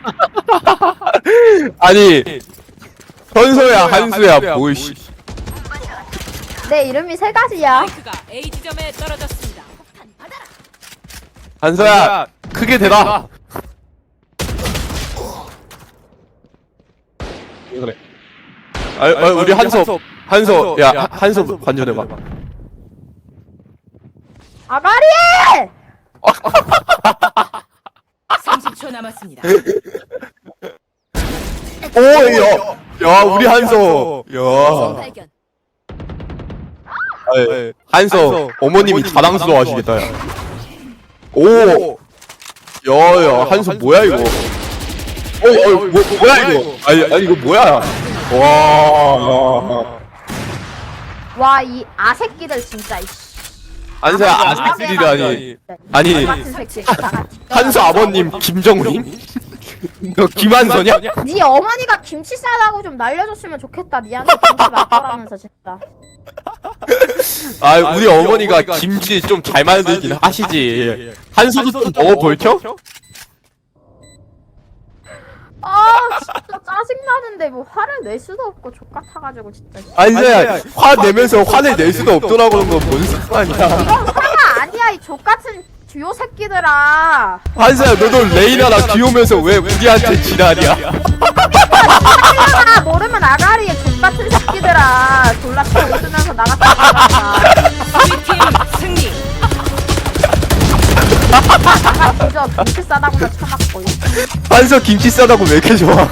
아니 현서야 한수야 뭐이씨. 내 이름이 세 가지야. 마이크가 A 지점에 떨어졌습니다. 한서야 크게 대라 그래? 아, 아 우리 한서 한서 야 한- 한서 관전해봐. 아가리! 30초 남았습니다. 오 야 야 우리 한서 야. 발견. 아이, 한서 어머님이 자랑스러워 하시겠다 야. 오. 야 야 한서 뭐야 이거? 어, 어 뭐, 뭐야 이거? 아니 아니 이거 뭐야? 와. 와, 이 아새끼들 진짜, 이씨. 한서야 아직들이라니 아니. 한서 아버님 김정민 너 김한서냐 네 어머니가 김치 싸다고 좀 날려줬으면 좋겠다. 니한테 김치 맛보라면서 진짜. 아 우리 어머니가 김치 좀 잘 만들긴 하시지 한서도 좀 먹어볼 켜? 아, 진짜 짜증나는데 뭐 화를 낼 수도 없고 족같아가지고 진짜. 한서야 화 내면서 화를 낼 수도 없더라고 그런 거뭔 상관이야 이건 화가 아니야, 이 족같은 듀오 새끼들아. 한서야 너도 레이나랑 귀여우면서 왜 우리한테 지랄이야 아, 모르면 아가리의 족같은 새끼들아. 졸라 쳐 웃으면서 나갔다. 우리 팀 승리. 나가 뒤져 김치 싸다고나 쳐맞고. 한서 김치 싸다고 왜 이렇게 좋아